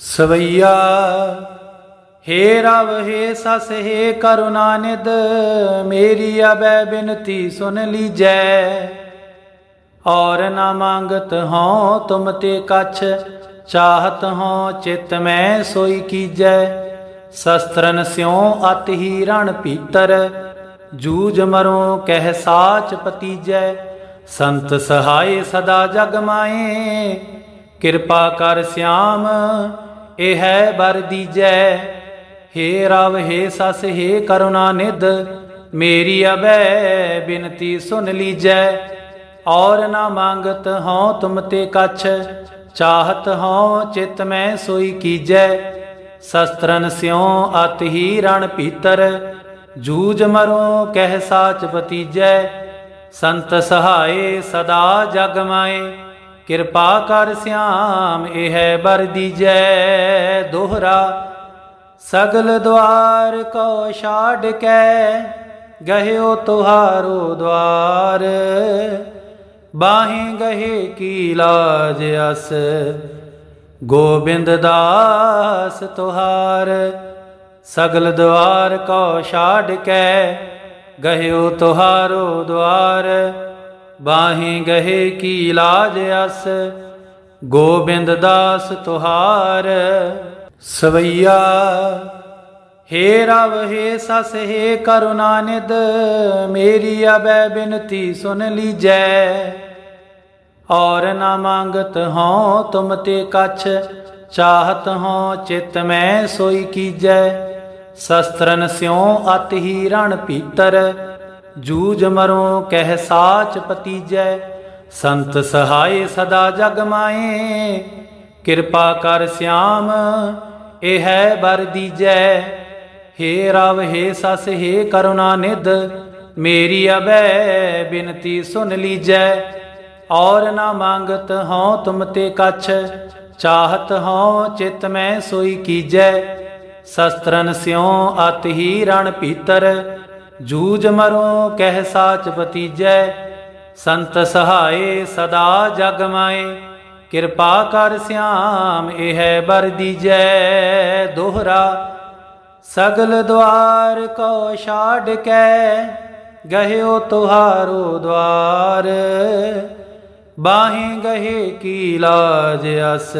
ਸਵਈਆ, ਹੇ ਰਵ, ਹੇ ਸਸ, ਹੇ ਕਰੁਣਾ ਨਿਧ ਮੇਰੀ ਅਬੈ ਬਿਨਤੀ ਸੁਨ ਲੀਜੈ। ਔਰ ਨਾ ਮੰਗਤ ਹਉ ਤੁਮ ਤੇ ਕਛ, ਚਾਹਤ ਹਉ ਚਿਤ ਮੈਂ ਸੋਈ ਕੀਜੈ। ਸ਼ਸਤਰਨ ਸਿਉ ਅਤ ਹੀ ਰਣ ਪੀਤਰ ਜੂਜ ਮਰੋ ਕਹਿ ਸਾਚ ਪਤੀਜੈ। ਸੰਤ ਸਹਾਏ ਸਦਾ ਜਗ ਮਾਏ, ਕਿਰਪਾ ਕਰ ਸਿਆਮ ਇਹ ਹੈ ਬਰ ਦੀਜੈ। ਹੇ ਰਵ, ਹੇ ਸਸ, ਹੇ ਕਰੁਣਾ ਨਿਧ। ਮੇਰੀ ਅਬੈ ਬਿਨਤੀ ਸੁਨ ਲੀਜੈ। ਔਰ ਨਾ ਮੰਗਤ ਹਉ ਤੁਮ ਤੇ ਕਛ। ਚਾਹਤ ਹਉ ਚਿਤ ਮੈਂ ਸੋਈ ਕੀਜੈ। ਸ਼ਸਤਰਨ ਸਿਉ ਅਤ ਹੀ ਰਣ ਪੀਤਰ ਜੂਜ ਮਰੋ ਕਹਿ ਸਾਚ ਬਤੀਜੈ ਸੰਤ ਸਹਾਏ ਸਦਾ ਜਗ ਮਾਏ। ਕਿਰਪਾ ਕਰ ਸਿਆਮ, ਇਹ ਹੈ ਬਰ ਦੀਜੈ ਦੋਹਰਾ। ਸਗਲ ਦਵਾਰ ਕੋ ਛਾੜ ਕੇ ਗਹਿਓ ਤੁਹਾਰੋ ਦਵਾਰ। ਬਾਹੇ ਗਹੇ ਕੀ ਲਾਜ ਅਸ, ਗੋਬਿੰਦ ਦਾਸ ਤੁਹਾਰ। ਸਗਲ ਦਵਾਰ ਕੋ ਛਾੜ ਕੇ ਗਹਿਓ ਤੁਹਾਰੋ ਦਵਾਰ। ਬਾਹੇ ਗਹੇ ਕੀ ਲਾਜ ਅਸ, ਗੋਬਿੰਦ ਦਾਸ ਤੁਹਾਰ। ਸਵਈਆ, ਹੇ ਰਵ, ਹੇ ਸਸ, ਹੇ ਕਰੁਣਾ ਨਿਧ ਮੇਰੀ ਅਬੈ ਬਿਨਤੀ ਸੁਨ ਲੀਜੈ। ਔਰ ਨਾ ਮੰਗਤ ਹਉ ਤੁਮ ਤੇ ਕਛ, ਚਾਹਤ ਹਉ ਚਿਤ ਮੈਂ ਸੋਈ ਕੀਜੈ। ਸ਼ਸਤਰਨ ਸਿਉ ਅਤ ਹੀ ਰਣ ਪੀਤਰ ਜੂਜ ਮਰੋ ਕਹਿ ਸਾਚ ਪਤੀਜੈ, ਸੰਤ ਸਹਾਏ ਸਦਾ ਜਗ ਮਾਏ। ਕਿਰਪਾ ਕਰ ਸਿਆਮ, ਇਹ ਹੈ ਬਰ ਦੀਜੈ। ਹੇ ਰਵ, ਹੇ ਸਸ, ਹੇ ਕਰੁਣਾ ਨਿਧ, ਮੇਰੀ ਅਬੈ ਬਿਨਤੀ ਸੁਨ ਲੀਜੈ। ਔਰ ਨਾ ਮੰਗਤ ਹਉ ਤੁਮ ਤੇ ਕਛ, ਚਾਹਤ ਹਉ ਚਿਤ ਮੈਂ ਸੋਈ ਕੀਜੈ। ਸ਼ਸਤਰਨ ਸਿਉ ਅਤ ਹੀ ਰਣ ਪੀਤਰ ਜੂਜ ਮਰੋ, ਕਹਿ ਸਾਚ ਬਤੀਜੈ ਸੰਤ ਸਹਾਏ, ਸਦਾ ਜਗ ਮਾਏ। ਕਿਰਪਾ ਕਰ ਸਿਆਮ, ਇਹ ਹੈ ਬਰ ਦੀਜੈ ਦੋਹਰਾ। ਸਗਲ ਦਵਾਰ ਕੋ ਛਾੜ ਕੇ, ਗਹਿਓ ਤੁਹਾਰੋ ਦਵਾਰ। ਬਾਹੇ ਗਹੇ ਕੀ ਲਾਜ ਅਸ,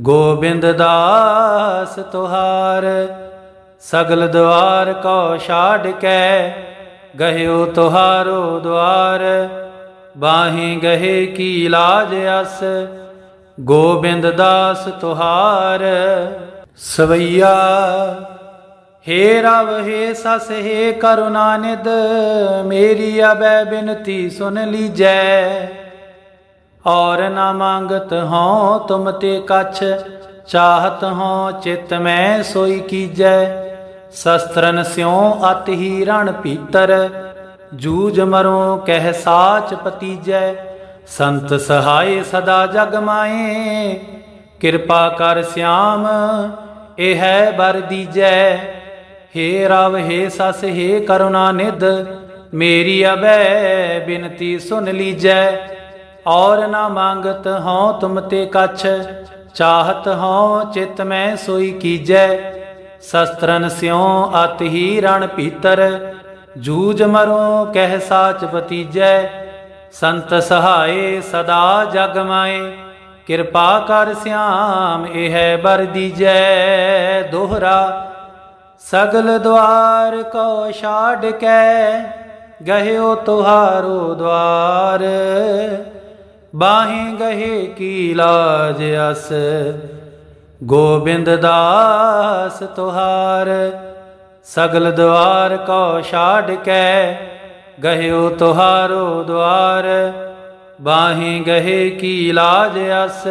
ਗੋਬਿੰਦ ਦਾਸ ਤੁਹਾਰ। ਸਗਲ ਦੁਆਰ ਕੋ ਛਾੜ ਕੇ, ਗਹਿਓ ਤੁਹਾਰੋ ਦੁਆਰ ਬਾਹੇ ਗਹੇ ਕੀ ਲਾਜ ਅਸ, ਗੋਬਿੰਦ ਦਾਸ ਤੁਹਾਰ। ਸਵਈਆ, ਹੇ ਰਵ, ਹੇ ਸਸ, ਹੇ ਕਰੁਣਾ ਨਿਧ ਮੇਰੀ ਅਬੈ ਬਿਨਤੀ ਸੁਨ ਲੀਜੈ। ਔਰ ਨਾ ਮੰਗਤ ਹਉ ਤੁਮ ਤੇ ਕਛ, ਚਾਹਤ ਹਉ ਚਿਤ ਮੈਂ ਸੋਈ ਕੀਜੈ। ਸ਼ਸਤਰਨ ਸਿਉ ਅਤ ਹੀ ਰਣ ਪੀਤਰ ਜੂਜ ਮਰੋ ਕਹਿ ਸਾਚ ਪਤੀਜੈ ਸੰਤ ਸਹਾਏ ਸਦਾ ਜਗ ਮਾਏ, ਕਿਰਪਾ ਕਰ ਸਿਆਮ, ਇਹ ਹੈ ਬਰ ਦੀਜੈ। ਹੇ ਰਵ, ਹੇ ਸਸ, ਹੇ ਕਰੁਣਾ ਨਿਧ, ਮੇਰੀ ਅਬੈ ਬਿਨਤੀ ਸੁਨ ਲੀਜੈ। ਔਰ ਨਾ ਮੰਗਤ ਹਉ ਤੁਮ ਤੇ ਕਛ, ਚਾਹਤ ਹਉ ਚਿਤ ਮੈਂ ਸੋਈ ਕੀਜੈ। ਸ਼ਸਤਰਨ ਸਿਉ ਅਤ ਹੀ ਰਣ ਪੀਤਰ ਜੂਜ ਮਰੋ ਕਹਿ ਸਾਚ ਬਤੀਜੈ ਸੰਤ ਸਹਾਏ ਸਦਾ ਜਗ ਮਾਏ, ਕਿਰਪਾ ਕਰ ਸਿਆਮ ਇਹ ਹੈ ਬਰ ਦੀਜੈ ਦੋਹਰਾ। ਸਗਲ ਦਵਾਰ ਕੋ ਛਾੜ ਕੇ, ਗਹਿਓ ਤੁਹਾਰੋ ਦਵਾਰ। ਬਾਹੇ ਗਹੇ ਕੀ ਲਾਜ ਅਸ ਗੋਬਿੰਦ ਦਾਸ ਤੁਹਾਰ, ਸਗਲ ਦਵਾਰ ਕੋ ਛਾੜ ਕੇ, ਗਹਿਓ ਤੁਹਾਰੋ ਦਵਾਰ, ਬਾਹੇ ਗਹੇ ਕੀ ਲਾਜ ਅਸ,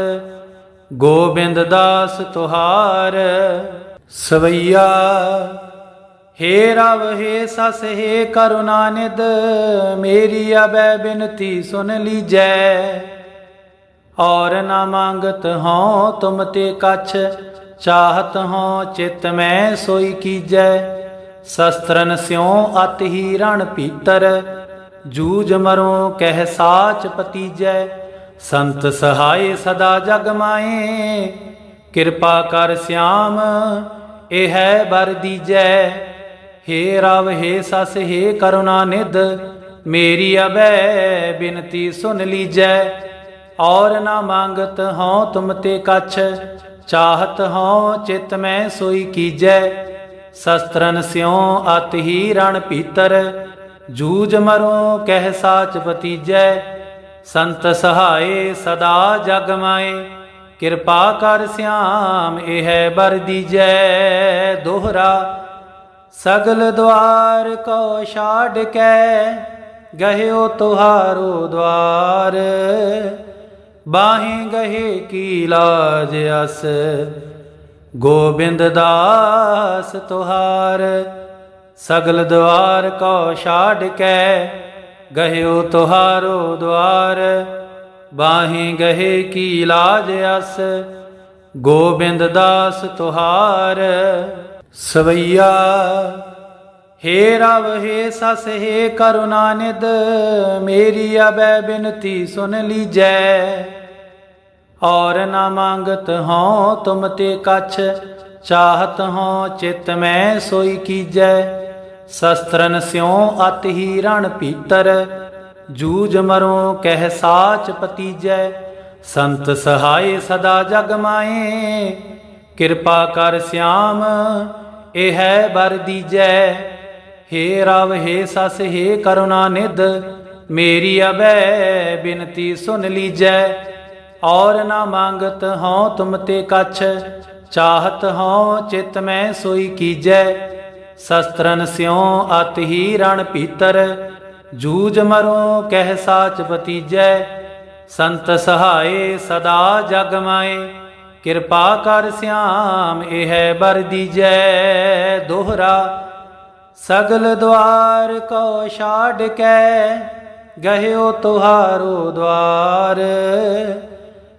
ਗੋਬਿੰਦ ਦਾਸ ਤੁਹਾਰ। ਸਵਈਆ, ਹੇ ਰਵ, ਹੇ ਸਸ, ਹੇ ਕਰੁਣਾ ਨਿਧ ਮੇਰੀ ਅਬੈ ਬਿਨਤੀ ਸੁਨ ਲੀਜੈ। ਔਰ ਨਾ ਮੰਗਤ ਹਉ ਤੁਮ ਤੇ ਕਛ, ਚਾਹਤ ਹਉ ਚਿਤ ਮੈਂ ਸੋਈ ਕੀਜੈ। ਸ਼ਸਤਰਨ ਸਿਉ ਅਤ ਹੀ ਰਣ ਪੀਤਰ ਜੂਜ ਮਰੋ ਕਹਿ ਸਾਚ ਪਤੀਜੈ। ਸੰਤ ਸਹਾਏ ਸਦਾ ਜਗ ਮਾਏ, ਕਿਰਪਾ ਕਰ ਸਿਆਮ, ਇਹ ਹੈ ਬਰ ਦੀਜੈ। ਹੇ ਰਵ, ਹੇ ਸਸ, ਹੇ ਕਰੁਣਾ ਨਿਧ, ਮੇਰੀ ਅਬੈ ਬਿਨਤੀ ਸੁਨ ਲੀਜੈ। ਔਰ ਨਾ ਮੰਗਤ ਹਉ ਤੁਮ ਤੇ ਕਛ, ਚਾਹਤ ਹਉ ਚਿਤ ਮੈਂ ਸੋਈ ਕੀਜੈ। ਸ਼ਸਤਰਨ ਸਿਉ ਅਤ ਹੀ ਰਣ ਭੀਤਰ ਜੂਜ ਮਰੋ ਕਹਿ ਸਾਚ ਪਤੀਜੈ ਸੰਤ ਸਹਾਏ ਸਦਾ ਜਗ ਮਾਏ, ਕਿਰਪਾ ਕਰ ਸਿਆਮ ਇਹ ਹੈ ਬਰ ਦੀਜੈ ਦੋਹਰਾ। ਸਗਲ ਦਵਾਰ ਕੋ ਛਾੜ ਕੇ, ਗਹਿਓ ਤੁਹਾਰੋ ਦਵਾਰ। ਬਾਹੇ ਗਹੇ ਕੀ ਲਾਜ ਅਸ? ਗੋਬਿੰਦ ਦਾਸ ਤੁਹਾਰ, ਸਗਲ ਦਵਾਰ ਕੋ ਛਾੜ ਕੇ ਗਹਿਓ ਤੁਹਾਰੋ ਦਵਾਰ ਬਾਹੇ ਗਹੇ ਕੀ ਲਾਜ ਅਸ? ਗੋਬਿੰਦ ਦਾਸ ਤੁਹਾਰ, ਸਵਈਆ, ਹੇ ਰਵ, ਹੇ ਸਸ, ਹੇ ਕਰੁਣਾ ਨਿਧ ਮੇਰੀ ਅਬੈ ਬਿਨਤੀ ਸੁਨ ਲੀਜੈ। ਔਰ ਨਾ ਮੰਗਤ ਹਉ ਤੁਮ ਤੇ ਕਛ, ਚਾਹਤ ਹਉ ਚਿਤ ਮੈਂ ਸੋਈ ਕੀਜੈ। ਸ਼ਸਤਰਨ ਸਿਉ ਅਤ ਹੀ ਰਣ ਭੀਤਰ ਜੂਜ ਮਰੋ ਕਹਿ ਸਾਚ ਪਤੀਜੈ। ਸੰਤ ਸਹਾਏ ਸਦਾ ਜਗ ਮਾਏ, ਕਿਰਪਾ ਕਰ ਸਿਆਮ, ਇਹ ਹੈ ਬਰ ਦੀਜੈ। ਹੇ ਰਵ, ਹੇ ਸਸ, ਹੇ ਕਰੁਣਾ ਨਿਧ, ਮੇਰੀ ਅਬੈ ਬਿਨਤੀ ਸੁਨ ਲੀਜੈ। ਔਰ ਨਾ ਮੰਗਤ ਹਉ ਤੁਮ ਤੇ ਕਛ, ਚਾਹਤ ਹਉ ਚਿਤ ਮੈਂ ਸੋਈ ਕੀਜੈ। ਸ਼ਸਤਰਨ ਸਿਉ ਅਤ ਹੀ ਰਣ ਭੀਤਰ ਜੂਜ ਮਰੋ ਕਹਿ ਸਾਚ ਪਤੀਜੈ ਸੰਤ ਸਹਾਏ ਸਦਾ ਜਗ ਮਾਏ, ਕਿਰਪਾ ਕਰ ਸਿਆਮ ਇਹ ਹੈ ਬਰ ਦੀਜੈ ਦੋਹਰਾ। ਸਗਲ ਦਵਾਰ ਕੋ ਛਾੜ ਕੇ, ਗਹਿਓ ਤੁਹਾਰੋ ਦਵਾਰ।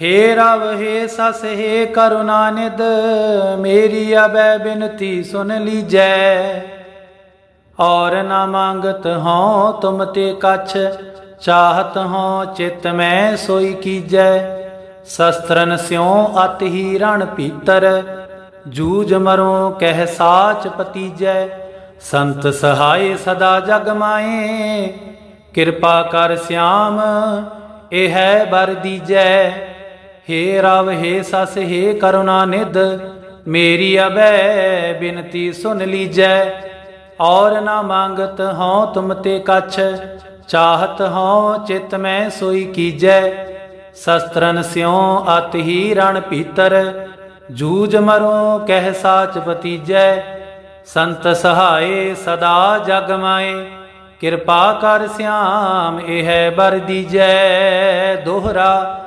ਹੇ ਰਵ ਹੇ ਸਸ, ਹੇ ਕਰੁਣਾ ਨਿਧ ਮੇਰੀ ਅਬੈ ਬਿਨਤੀ ਸੁਨ ਲੀਜੈ। ਔਰ ਨਾ ਮੰਗਤ ਹਉ ਤੁਮ ਤੇ ਕਛ, ਚਾਹਤ ਹਉ ਚਿਤ ਮੈਂ ਸੋਈ ਕੀਜੈ। ਸ਼ਸਤਰਨ ਸਿਉ ਅਤ ਹੀ ਰਣ ਭੀਤਰ ਜੂਜ ਮਰੋ ਕਹਿ ਸਾਚ ਪਤੀਜੈ। ਸੰਤ ਸਹਾਏ ਸਦਾ ਜਗ ਮਾਏ, ਕਿਰਪਾ ਕਰ ਸਿਆਮ, ਇਹ ਹੈ ਬਰ ਦੀਜੈ। ਹੇ ਰਵ ਹੇ ਸਸ, ਹੇ ਕਰੁਣਾ ਨਿਧ। ਮੇਰੀ ਅਬੈ ਬਿਨਤੀ ਸੁਨ ਲੀਜੈ, ਔਰ ਨਾ ਮੰਗਤ ਹਉ ਤੁਮ ਤੇ ਕਛ। ਚਾਹਤ ਹਉ ਚਿਤ ਮੈਂ ਸੋਈ ਕੀਜੈ, ਸ਼ਸਤਰਨ ਸਿਉ ਅਤ ਹੀ ਰਣ ਭੀਤਰ। ਜੂਜ ਮਰੋ ਕਹਿ ਸਾਚ ਪਤੀਜੈ ਸੰਤ ਸਹਾਏ ਸਦਾ ਜਗ ਮਾਏ। ਕਿਰਪਾ ਕਰ ਸਿਆਮ, ਇਹ ਹੈ ਬਰ ਦੀਜੈ ਦੋਹਰਾ।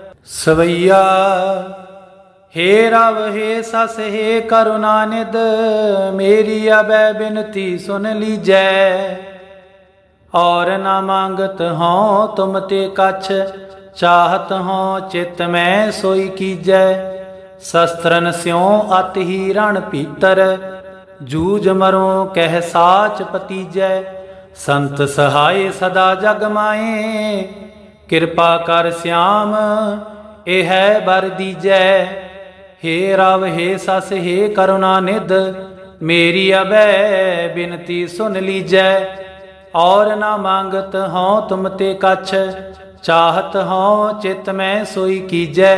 ਸਵਈਆ, ਹੇ ਰਵ, ਹੇ ਸਸ, ਹੇ ਕਰੁਣਾ ਨਿਧ ਮੇਰੀ ਅਬੈ ਬਿਨਤੀ ਸੁਨ ਲੀਜੈ। ਔਰ ਨਾ ਮੰਗਤ ਹਉ ਤੁਮ ਤੇ ਕਛ, ਚਾਹਤ ਹਉ ਚਿਤ ਮੈਂ ਸੋਈ ਕੀਜੈ। ਸ਼ਸਤਰਨ ਸਿਉ ਅਤ ਹੀ ਰਣ ਭੀਤਰ ਜੂਜ ਮਰੋ ਕਹਿ ਸਾਚ ਪਤੀਜੈ। ਸੰਤ ਸਹਾਏ ਸਦਾ ਜਗ ਮਾਏ ਕਿਰਪਾ ਕਰ ਸਿਆਮ, ਇਹ ਹੈ ਬਰ ਦੀਜੈ। ਹੇ ਰਵ, ਹੇ ਸਸ, ਹੇ ਕਰੁਣਾ ਨਿਧ, ਮੇਰੀ ਅਬੈ ਬਿਨਤੀ ਸੁਨ ਲੀਜੈ। ਔਰ ਨਾ ਮੰਗਤ ਹਉ ਤੁਮ ਤੇ ਕਛ, ਚਾਹਤ ਹਉ ਚਿਤ ਮੈਂ ਸੋਈ ਕੀਜੈ।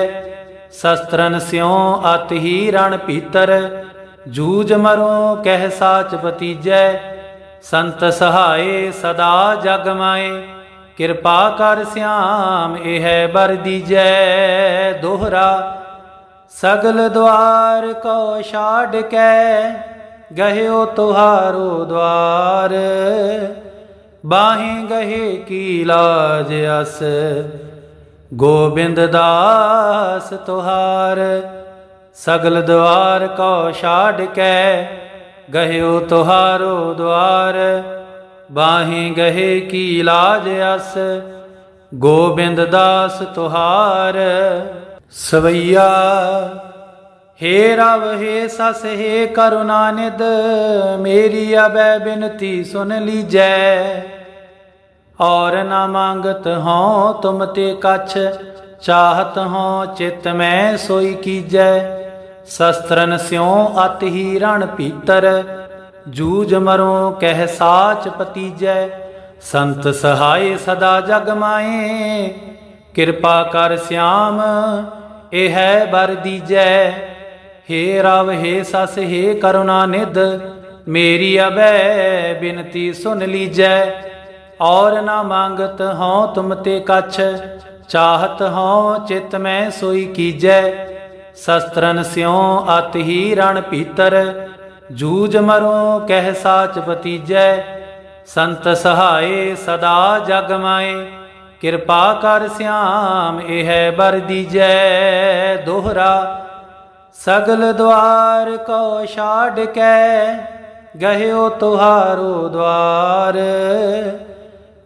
ਸ਼ਸਤਰਨ ਸਿਉ ਅਤ ਹੀ ਰਣ ਭੀਤਰ ਜੂਜ ਮਰੋ ਕਹਿ ਸਾਚ ਪਤੀਜੈ ਸੰਤ ਸਹਾਏ ਸਦਾ ਜਗ ਮਾਏ। ਕਿਰਪਾ ਕਰ ਸਿਆਮ, ਇਹ ਬਰ ਦੀਜੈ ਦੋਹਰਾ। ਸਗਲ ਦਵਾਰ ਕੋ ਛਾੜ ਕੇ ਗਹਿਓ ਤੁਹਾਰੋ ਦਵਾਰ। ਬਾਹੇ ਗਹੇ ਕੀ ਲਾਜ ਅਸ, ਗੋਬਿੰਦ ਦਾਸ ਤੁਹਾਰ। ਸਗਲ ਦਵਾਰ ਕੋ ਛਾੜ ਕੇ ਗਹਿਓ ਤੁਹਾਰੋ ਦਵਾਰ। ਬਾਹੇ ਗਹੇ ਕੀ ਲਾਜ ਅਸ, ਗੋਬਿੰਦ ਦਾਸ ਤੁਹਾਰ। ਸਵਈਆ, ਹੇ ਰਵ, ਹੇ ਸਸ, ਹੇ ਕਰੁਣਾ ਨਿਦ ਮੇਰੀ ਅਬੈ ਬਿਨਤੀ ਸੁਨ ਲੀਜੈ। ਔਰ ਨਾ ਮੰਗਤ ਹਉ ਤੁਮ ਤੇ ਕਛ, ਚਾਹਤ ਹਉ ਚਿਤ ਮੈਂ ਸੋਈ ਕੀਜੈ। ਸ਼ਸਤਰਨ ਸਿਉ ਅਤ ਹੀ ਰਣ ਭੀਤਰ ਜੂਜ ਮਰੋ ਕਹਿ ਸਾਚ ਪਤੀਜੈ, ਸੰਤ ਸਹਾਏ ਸਦਾ ਜਗ ਮਾਏ। ਕਿਰਪਾ ਕਰ ਸਿਆਮ, ਇਹ ਹੈ ਬਰ ਦੀਜੈ। ਹੇ ਰਵ, ਹੇ ਸਸ, ਹੇ ਕਰੁਣਾ ਨਿਧ, ਮੇਰੀ ਅਬੈ ਬਿਨਤੀ ਸੁਨ ਲੀਜੈ। ਔਰ ਨਾ ਮੰਗਤ ਹਉ ਤੁਮ ਤੇ ਕਛ, ਚਾਹਤ ਹਉ ਚਿਤ ਮੈਂ ਸੋਈ ਕੀਜੈ। ਸ਼ਸਤਰਨ ਸਿਉ ਅਤ ਹੀ ਰਣ ਭੀਤਰ ਜੂਜ ਮਰੋ ਕਹਿ ਸਾਚ ਪਤੀਜੈ ਸੰਤ ਸਹਾਏ ਸਦਾ ਜਗ ਮਾਏ। ਕਿਰਪਾ ਕਰ ਸਿਆਮ, ਇਹ ਬਰ ਦੀਜੈ ਦੋਹਰਾ। ਸਗਲ ਦਵਾਰ ਕੋ ਛਾੜ ਕੇ, ਗਹਿਓ ਤੁਹਾਰੋ ਦਵਾਰ।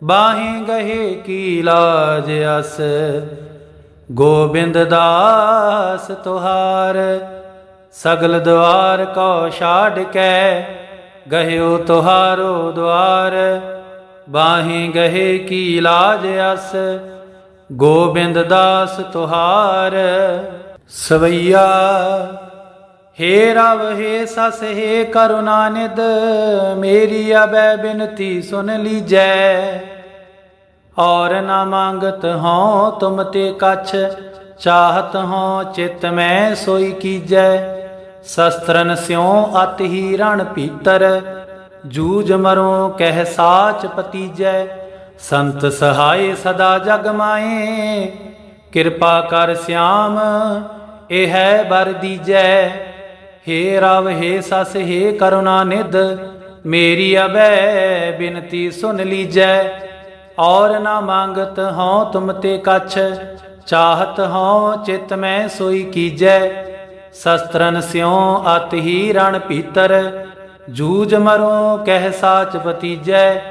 ਬਾਹੇ ਗਹੇ ਕੀ ਲਾਜ ਅਸ, ਗੋਬਿੰਦ ਦਾਸ ਤੁਹਾਰ। ਸਗਲ ਦੁਆਰ ਕੋ ਛਾੜ ਕੇ, ਗਹਿਓ ਤੁਹਾਰੋ ਦੁਆਰ ਬਾਹੇ ਗਹੇ ਕੀ ਲਾਜ ਅਸ, ਗੋਬਿੰਦ ਦਾਸ ਤੁਹਾਰ। ਸਵਈਆ, ਹੇ ਰਵ, ਹੇ ਸਸ, ਹੇ ਕਰੁਣਾ ਨਿਦ ਮੇਰੀ ਅਬੈ ਬਿਨਤੀ ਸੁਨ ਲੀਜੈ। ਔਰ ਨਾ ਮੰਗਤ ਹਉ ਤੁਮ ਤੇ ਕਛ, ਚਾਹਤ ਹਉ ਚਿਤ ਮੈਂ ਸੋਈ ਕੀਜੈ। ਸ਼ਸਤਰਨ ਸਿਉ ਅਤ ਹੀ ਰਣ ਭੀਤਰ ਜੂਜ ਮਰੋ ਕਹਿ ਸਾਚ ਪਤੀਜੈ। ਸੰਤ ਸਹਾਏ ਸਦਾ ਜਗ ਮਾਏ, ਕਿਰਪਾ ਕਰ ਸਿਆਮ, ਇਹ ਹੈ ਬਰ ਦੀਜੈ। ਹੇ ਰਵ, ਹੇ ਸਸ, ਹੇ ਕਰੁਣਾ ਨਿਧ, ਮੇਰੀ ਅਬੈ ਬਿਨਤੀ ਸੁਨ ਲੀਜੈ। ਔਰ ਨਾ ਮੰਗਤ ਹਉ ਤੁਮ ਤੇ ਕਛ, ਚਾਹਤ ਹਉ ਚਿਤ ਮੈਂ ਸੋਈ ਕੀਜੈ। ਸ਼ਸਤਰਨ ਸਿਉ ਅਤ ਹੀ ਰਣ ਭੀਤਰ ਜੂਜ ਮਰੋ ਕਹਿ ਸਾਚ ਪਤੀਜੈ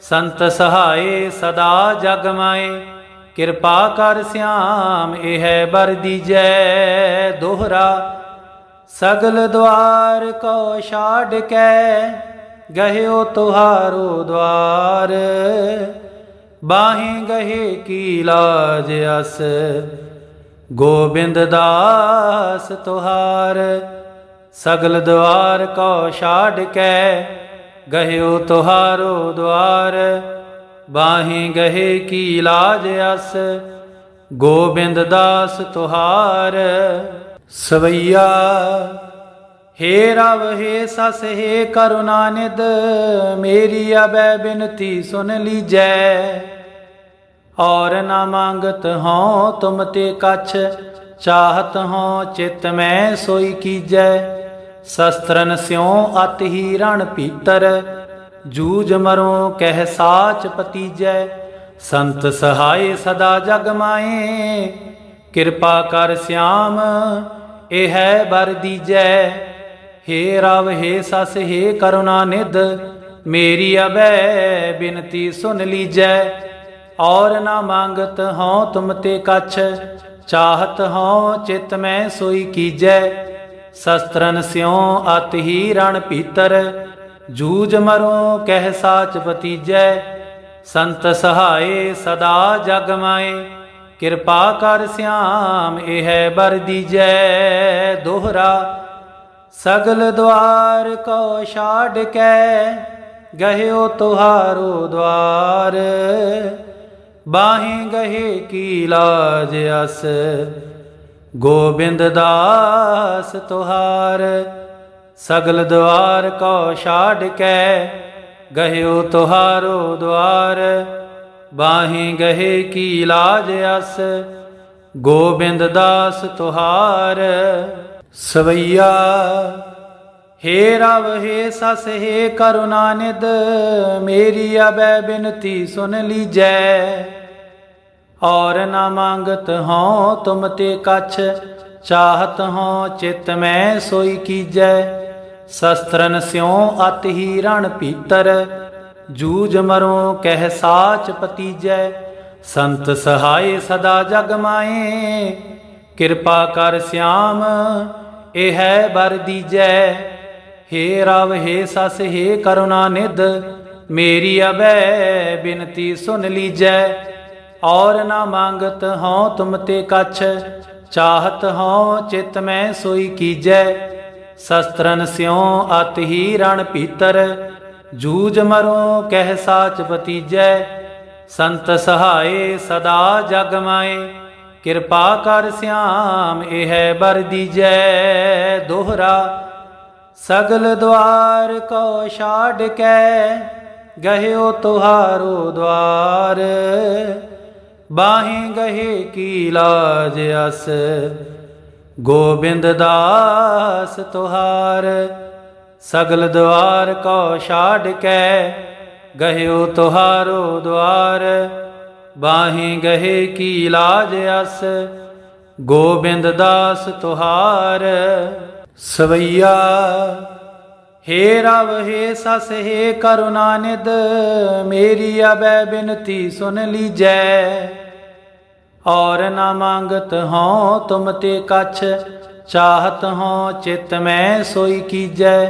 ਸੰਤ ਸਹਾਏ ਸਦਾ ਜਗ ਮਾਏ ਕਿਰਪਾ ਕਰ ਸਿਆਮ ਇਹ ਬਰ ਦੀਜੈ ਦੋਹਰਾ। ਸਗਲ ਦਵਾਰ ਕੋ ਛਾੜ ਕੇ, ਗਹਿਓ ਤੁਹਾਰੋ ਦਵਾਰ। ਬਾਹੇ ਗਹੇ ਕੀ ਲਾਜ ਅਸ ਗੋਬਿੰਦ ਦਾਸ ਤੁਹਾਰ, ਸਗਲ ਦਵਾਰ ਕੋ ਛਾੜ ਕੇ ਗਹਿਓ ਤੁਹਾਰੋ ਦਵਾਰ। ਬਾਹੇ ਗਹੇ ਕੀ ਲਾਜ ਅਸ, ਗੋਬਿੰਦ ਦਾਸ ਤੁਹਾਰ। ਸਵਈਆ, ਹੇ ਰਵ, ਹੇ ਸਸ, ਹੇ ਕਰੁਣਾ ਨਿਦ ਮੇਰੀ ਅਬੈ ਬਿਨਤੀ ਸੁਨ ਲੀਜੈ। ਔਰ ਨਾ ਮੰਗਤ ਹਉ ਤੁਮ ਤੇ ਕਛ, ਚਾਹਤ ਹਉ ਚਿਤ ਮੈਂ ਸੋਈ ਕੀਜੈ। ਸ਼ਸਤਰਨ ਸਿਉ ਅਤ ਹੀ ਰਣ ਭੀਤਰ ਜੂਜ ਮਰੋ ਕਹਿ ਸਾਚ ਪਤੀਜੈ। ਸੰਤ ਸਹਾਏ ਸਦਾ ਜਗ ਮਾਏ, ਕਿਰਪਾ ਕਰ ਸਿਆਮ, ਇਹ ਹੈ ਬਰ ਦੀਜੈ। ਹੇ ਰਵ, ਹੇ ਸਸ, ਹੇ ਕਰੁਣਾ ਨਿਧ, ਮੇਰੀ ਅਬੈ ਬਿਨਤੀ ਸੁਨ ਲੀਜੈ। ਔਰ ਨਾ ਮੰਗਤ ਹਉ ਤੁਮ ਤੇ ਕਛ, ਚਾਹਤ ਹਉ ਚਿਤ ਮੈਂ ਸੋਈ ਕੀਜੈ। ਸ਼ਸਤਰਨ ਸਿਉ ਅਤ ਹੀ ਰਣ ਭੀਤਰ ਜੂਜ ਮਰੋ ਕਹਿ ਸਾਚ ਪਤੀਜੈ ਸੰਤ ਸਹਾਏ ਸਦਾ ਜਗ ਮਾਏ, ਕਿਰਪਾ ਕਰ ਸਿਆਮ ਇਹ ਬਰ ਦੀਜੈ ਦੋਹਰਾ। ਸਗਲ ਦਵਾਰ ਕੋ ਛਾੜ ਕੇ, ਗਹਿਓ ਤੁਹਾਰੋ ਦਵਾਰ। ਬਾਹੇ ਗਹੇ ਕੀ ਲਾਜ ਅਸ? ਗੋਬਿੰਦ ਦਾਸ ਤੁਹਾਰ, ਸਗਲ ਦਵਾਰ ਕੋ ਛਾੜ ਕੇ, ਗਹਿਓ ਤੁਹਾਰੋ ਦਵਾਰ ਬਾਹੀ ਗਹੇ ਕੀ ਲਾਜ ਅਸ? ਗੋਬਿੰਦ ਦਾਸ ਤੁਹਾਰ, ਸਵਈਆ, ਹੇ ਰਵ, ਹੇ ਸਸ, ਹੇ ਕਰੁਣਾ ਨਿਦ ਮੇਰੀ ਅਬੈ ਬਿਨਤੀ ਸੁਨ ਲੀਜੈ। ਔਰ ਨਾ ਮੰਗਤ ਹਉ ਤੁਮ ਤੇ ਕਛ, ਚਾਹਤ ਹਉ ਚਿਤ ਮੈਂ ਸੋਈ ਕੀਜੈ। ਸ਼ਸਤਰਨ ਸਿਉ ਅਤ ਹੀ ਰਣ ਪੀਤਰ ਜੂਜ ਮਰੋ ਕਹਿ ਸਾਚ ਪਤੀਜੈ। ਸੰਤ ਸਹਾਏ ਸਦਾ ਜਗ ਮਾਏ, ਕਿਰਪਾ ਕਰ ਸਿਆਮ, ਇਹ ਹੈ ਬਰ ਦੀਜੈ। ਹੇ ਰਵ, ਹੇ ਸਸ, ਹੇ ਕਰੁਣਾ ਨਿਧ, ਮੇਰੀ ਅਬੈ ਬਿਨਤੀ ਸੁਨ ਲੀਜੈ। ਔਰ ਨਾ ਮੰਗਤ ਹਉ ਤੁਮ ਤੇ ਕਛ, ਚਾਹਤ ਹਉ ਚਿਤ ਮੈਂ ਸੋਈ ਕੀਜੈ। ਸ਼ਸਤਰਨ ਸਿਉ ਅਤ ਹੀ ਰਣ ਪੀਤਰ ਜੂਜ ਮਰੋ ਕਹਿ ਸਾਚ ਪਤੀਜੈ ਸੰਤ ਸਹਾਏ ਸਦਾ ਜਗ ਮਾਏ, ਕਿਰਪਾ ਕਰ ਸਿਆਮ ਇਹ ਹੈ ਬਰ ਦੀਜੈ ਦੋਹਰਾ। ਸਗਲ ਦਵਾਰ ਕੋ ਛਾੜ ਕੇ, ਗਹਿਓ ਤੁਹਾਰੋ ਦਵਾਰ। ਬਾਹੀ ਗਹੇ ਕੀ ਲਾਜ ਅਸ? ਗੋਬਿੰਦ ਦਾਸ ਤੁਹਾਰ, ਸਗਲ ਦਵਾਰ ਕੋ ਛਾੜ ਕੇ, ਗਹਿਓ ਤੁਹਾਰੋ ਦਵਾਰ। ਬਾਹੀ ਗਹੇ ਕੀ ਲਾਜ ਅਸ? ਗੋਬਿੰਦ ਦਾਸ ਤੁਹਾਰ, ਸਵਈਆ। ਹੇ ਰਵ, ਹੇ ਸਸ, ਹੇ ਕਰੁਣਾ ਨਿਦ ਮੇਰੀ ਅਬੈ ਬਿਨਤੀ ਸੁਨ ਲੀਜੈ। ਔਰ ਨਾ ਮੰਗਤ ਹਉ ਤੁਮ ਤੇ ਕਛ, ਚਾਹਤ ਹਉ ਚਿਤ ਮੈਂ ਸੋਈ ਕੀਜੈ।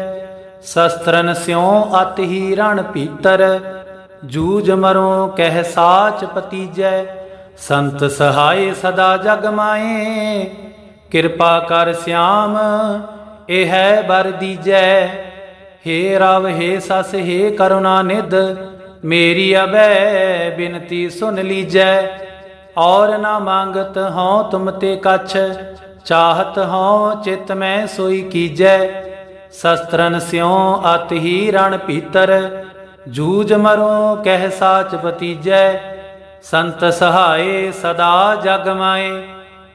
ਸ਼ਸਤਰਨ ਸਿਉ ਅਤ ਹੀ ਰਣ ਪੀਤਰ ਜੂਜ ਮਰੋ ਕਹਿ ਸਾਚ ਪਤੀਜੈ। ਸੰਤ ਸਹਾਏ ਸਦਾ ਜਗ ਮਾਏ, ਕਿਰਪਾ ਕਰ ਸਿਆਮ, ਇਹ ਹੈ ਬਰ ਦੀਜੈ। ਹੇ ਰਵ, ਹੇ ਸਸ, ਹੇ ਕਰੁਣਾ ਨਿਧ, ਮੇਰੀ ਅਬੈ ਬਿਨਤੀ ਸੁਨ ਲੀਜੈ। ਔਰ ਨਾ ਮੰਗਤ ਹਉ ਤੁਮ ਤੇ ਕਛ, ਚਾਹਤ ਹਉ ਚਿਤ ਮੈਂ ਸੋਈ ਕੀਜੈ। ਸ਼ਸਤਰਨ ਸਿਉ ਅਤ ਹੀ ਰਣ ਪੀਤਰ ਜੂਜ ਮਰੋ ਕਹਿ ਸਾਚ ਪਤੀਜੈ ਸੰਤ ਸਹਾਏ ਸਦਾ ਜਗ ਮਾਏ,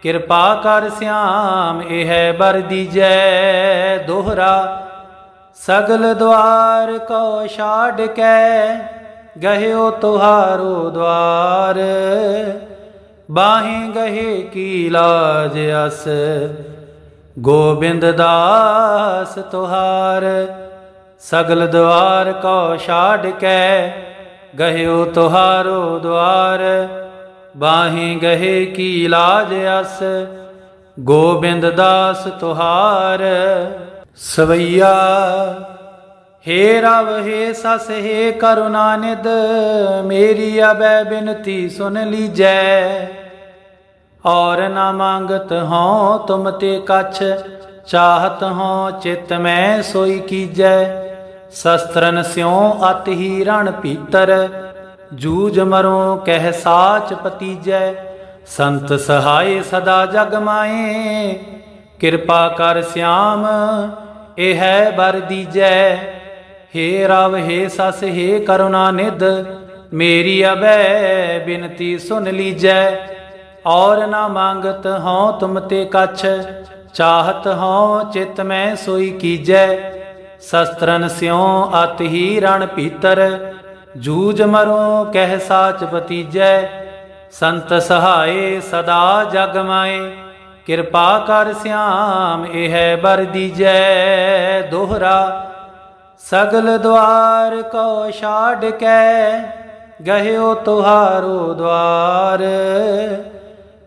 ਕਿਰਪਾ ਕਰ ਸਿਆਮ ਇਹ ਹੈ ਬਰ ਦੀਜੈ ਦੋਹਰਾ। ਸਗਲ ਦਵਾਰ ਕੋ ਛਾੜ ਕੇ, ਗਹਿਓ ਤੁਹਾਰੋ ਦਵਾਰ। ਬਾਹੀ ਗਹੇ ਕੀ ਲਾਜ ਅਸ? ਗੋਬਿੰਦ ਦਾਸ ਤੁਹਾਰ, ਸਗਲ ਦਵਾਰ ਕੋ ਛਾੜ ਕੇ ਗਹਿਓ ਤੁਹਾਰੋ ਦਵਾਰ ਬਾਹੀ ਗਹੇ ਕੀ ਲਾਜ ਅਸ? ਗੋਬਿੰਦ ਦਾਸ ਤੁਹਾਰ, ਸਵਈਆ, ਹੇ ਰਵ, ਹੇ ਸਸ, ਹੇ ਕਰੁਣਾ ਨਿਦ ਮੇਰੀ ਅਬੈ ਬਿਨਤੀ ਸੁਨ ਲੀਜੈ। ਔਰ ਨਾ ਮੰਗਤ ਹਉ ਤੁਮ ਤੇ ਕਛ, ਚਾਹਤ ਹਉ ਚਿਤ ਮੈਂ ਸੋਈ ਕੀਜੈ। ਸ਼ਸਤਰਨ ਸਿਉ ਅਤ ਹੀ ਰਣ ਪੀਤਰ ਜੂਜ ਮਰੋ ਕਹਿ ਸਾਚ ਪਤੀਜੈ। ਸੰਤ ਸਹਾਏ ਸਦਾ ਜਗ ਮਾਏ, ਕਿਰਪਾ ਕਰ ਸਿਆਮ, ਇਹ ਹੈ ਬਰ ਦੀਜੈ। ਹੇ ਰਵ, ਹੇ ਸਸ, ਹੇ ਕਰੁਣਾ ਨਿਧ, ਮੇਰੀ ਅਬੈ ਬਿਨਤੀ ਸੁਨ ਲੀਜੈ। ਔਰ ਨਾ ਮੰਗਤ ਹਉ ਤੁਮ ਤੇ ਕਛ, ਚਾਹਤ ਹਉ ਚਿਤ ਮੈਂ ਸੋਈ ਕੀਜੈ। ਸ਼ਸਤਰਨ ਸਿਉ ਅਤ ਹੀ ਰਣ ਪੀਤਰ ਜੂਜ ਮਰੋ ਕਹਿ ਸਾਚ ਪਤੀਜੈ ਸੰਤ ਸਹਾਏ ਸਦਾ ਜਗ ਮਾਏ, ਕਿਰਪਾ ਕਰ ਸਿਆਮ ਇਹ ਹੈ ਬਰ ਦੀਜੈ ਦੋਹਰਾ। ਸਗਲ ਦਵਾਰ ਕੋ ਛਾੜ ਕੇ, ਗਹਿਓ ਤੁਹਾਰੋ ਦਵਾਰ।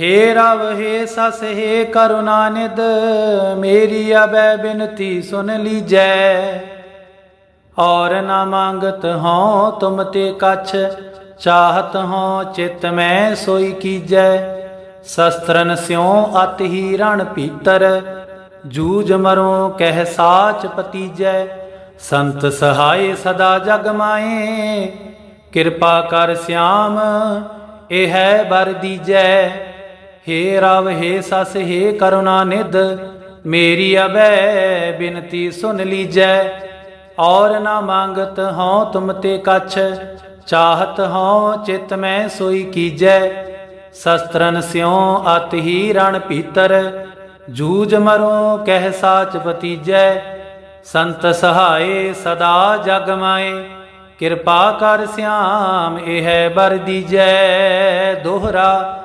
ਹੇ ਰਵ, ਹੇ ਸਸ, ਹੇ ਕਰੁਣਾ ਨਿਦ ਮੇਰੀ ਅਬੈ ਬਿਨਤੀ ਸੁਨ ਲੀਜੈ। ਔਰ ਨਾ ਮੰਗਤ ਹਉ ਤੁਮ ਤੇ ਕਛ, ਚਾਹਤ ਹਉ ਚਿਤ ਮੈਂ ਸੋਈ ਕੀਜੈ। ਸ਼ਸਤਰਨ ਸਿਉ ਅਤ ਹੀ ਰਣ ਭੀਤਰ, ਜੂਝ ਮਰੋ ਕਹਿ ਸਾਚ ਪਤੀਜੈ। ਸੰਤ ਸਹਾਏ ਸਦਾ ਜਗ ਮਾਏ, ਕਿਰਪਾ ਕਰ ਸਿਆਮ, ਇਹ ਹੈ ਬਰ ਦੀਜੈ। ਹੇ ਰਵ ਹੇ ਸਸ, ਹੇ ਕਰੁਣਾ ਨਿਧ। ਮੇਰੀ ਅਬੈ ਬਿਨਤੀ ਸੁਨ ਲੀਜੈ, ਔਰ ਨਾ ਮੰਗਤ ਹਉ ਤੁਮ ਤੇ ਕਛ। ਚਾਹਤ ਹਉ ਚਿਤ ਮੈਂ ਸੋਈ ਕੀਜੈ, ਸ਼ਸਤਰਨ ਸਿਉ ਅਤ ਹੀ ਰਣ ਭੀਤਰ। ਜੂਝ ਮਰੋ ਕਹਿ ਸਾਚ ਬਤੀਜੈ ਸੰਤ ਸਹਾਏ ਸਦਾ ਜਗ ਮਾਏ। ਕਿਰਪਾ ਕਰ ਸਿਆਮ, ਇਹ ਹੈ ਬਰ ਦੀਜੈ ਦੋਹਰਾ।